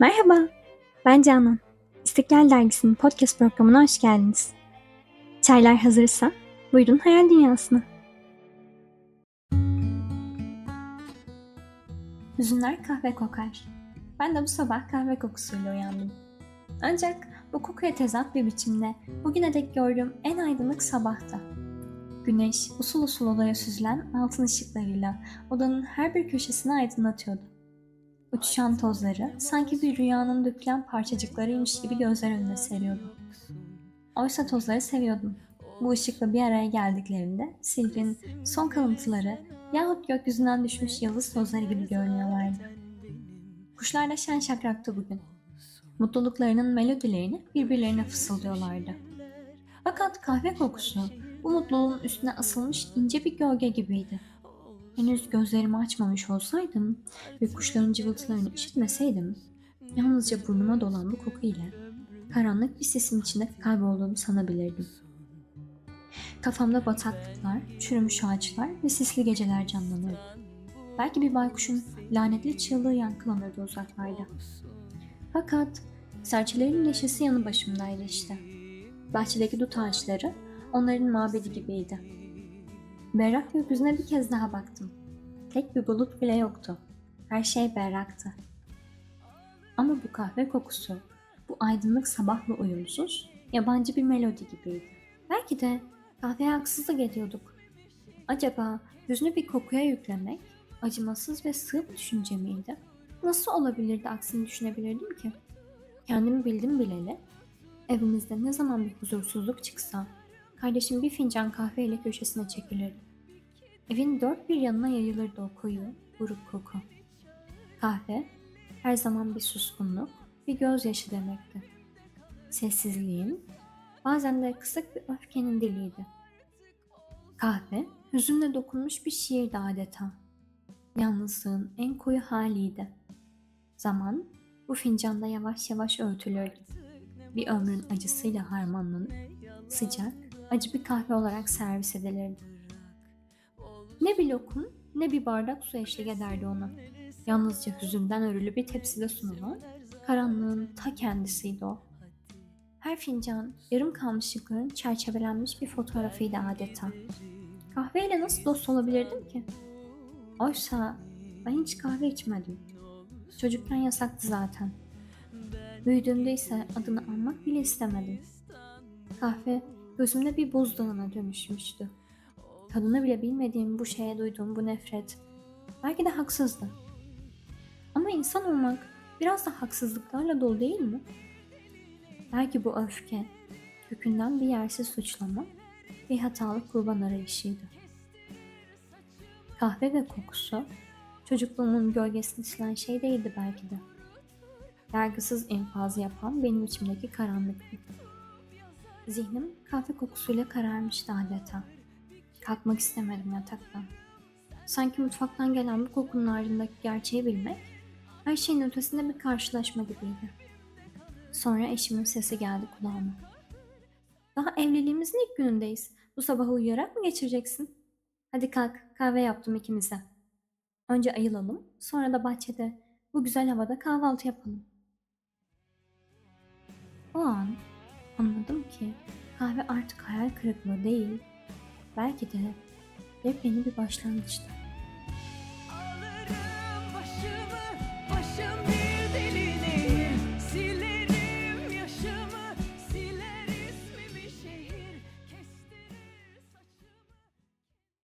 Merhaba, ben Canan. İstiklal Dergisi'nin podcast programına hoş geldiniz. Çaylar hazırsa buyurun hayal dünyasına. Hüzünler kahve kokar. Ben de bu sabah kahve kokusuyla uyandım. Ancak bu kokuya tezat bir biçimde bugüne dek gördüğüm en aydınlık sabahta. Güneş usul usul odaya süzülen altın ışıklarıyla odanın her bir köşesini aydınlatıyordu. Uçuşan tozları sanki bir rüyanın dökülen parçacıklarıymış gibi gözler önüne seriyordu. Oysa tozları seviyordum. Bu ışıkla bir araya geldiklerinde sihrin son kalıntıları yahut gökyüzünden düşmüş yıldız tozları gibi görünüyorlardı. Kuşlar da şen şakraktı bugün. Mutluluklarının melodilerini birbirlerine fısıldıyorlardı. Fakat kahve kokusu bu mutluluğun üstüne asılmış ince bir gölge gibiydi. Henüz gözlerimi açmamış olsaydım ve kuşların cıvıltılarını işitmeseydim, yalnızca burnuma dolan bu koku ile karanlık bir sesin içinde kaybolduğumu sanabilirdim. Kafamda bataklıklar, çürümüş ağaçlar ve sisli geceler canlanırdı. Belki bir baykuşun lanetli çığlığı yankılanırdı uzaklarda. Fakat serçelerin neşesi yanı başımdaydı işte. Bahçedeki dut ağaçları onların mabedi gibiydi. Berrak gökyüzüne bir kez daha baktım. Tek bir bulut bile yoktu. Her şey berraktı. Ama bu kahve kokusu, bu aydınlık sabahla uyumsuz, yabancı bir melodi gibiydi. Belki de kahveye haksızlık ediyorduk. Acaba hüznü bir kokuya yüklemek, acımasız ve sığ bir düşünce miydi? Nasıl olabilirdi aksini düşünebilirdim ki? Kendimi bildim bileli, evimizde ne zaman bir huzursuzluk çıksa, kardeşim bir fincan kahve ile köşesine çekilirdi. Evin dört bir yanına yayılırdı o koyu, buruk koku. Kahve, her zaman bir suskunluk, bir gözyaşı demekti. Sessizliğin, bazen de kısık bir öfkenin diliydi. Kahve, hüzünle dokunmuş bir şiirdi adeta. Yalnızlığın en koyu haliydi. Zaman, bu fincanda yavaş yavaş örtülürdü. Bir ömrün acısıyla harmanlanıp, sıcak, acı bir kahve olarak servis edilirdi. Ne bir lokum ne bir bardak su eşlik ederdi ona. Yalnızca hüzünden örülü bir tepside sunulan karanlığın ta kendisiydi o. Her fincan yarım kalmışlıkların çerçevelenmiş bir fotoğrafıydı adeta. Kahveyle nasıl dost olabilirdim ki? Oysa ben hiç kahve içmedim. Çocukken yasaktı zaten. Büyüdüğümde ise adını anmak bile istemedim. Kahve gözümde bir buzdağına dönüşmüştü. Tadını bile bilmediğim bu şeye duyduğum bu nefret belki de haksızdı. Ama insan olmak biraz da haksızlıklarla dolu değil mi? Belki bu öfke kökünden bir yersiz suçlama bir hatalı kurban arayışıydı. Kahve ve kokusu çocukluğumun gölgesini silen şey değildi belki de. Yargısız infazı yapan benim içimdeki karanlıktı. Zihnim kahve kokusuyla kararmıştı adeta. Kalkmak istemedim yataktan. Sanki mutfaktan gelen bu kokunun ardındaki gerçeği bilmek, her şeyin ötesinde bir karşılaşma gibiydi. Sonra eşimin sesi geldi kulağıma. Daha evliliğimizin ilk günündeyiz. Bu sabahı uyuyarak mı geçireceksin? Hadi kalk, kahve yaptım ikimize. Önce ayılalım, sonra da bahçede bu güzel havada kahvaltı yapalım. O an anladım ki kahve artık hayal kırıklığı değil, belki de yepyeni bir başlangıçtı.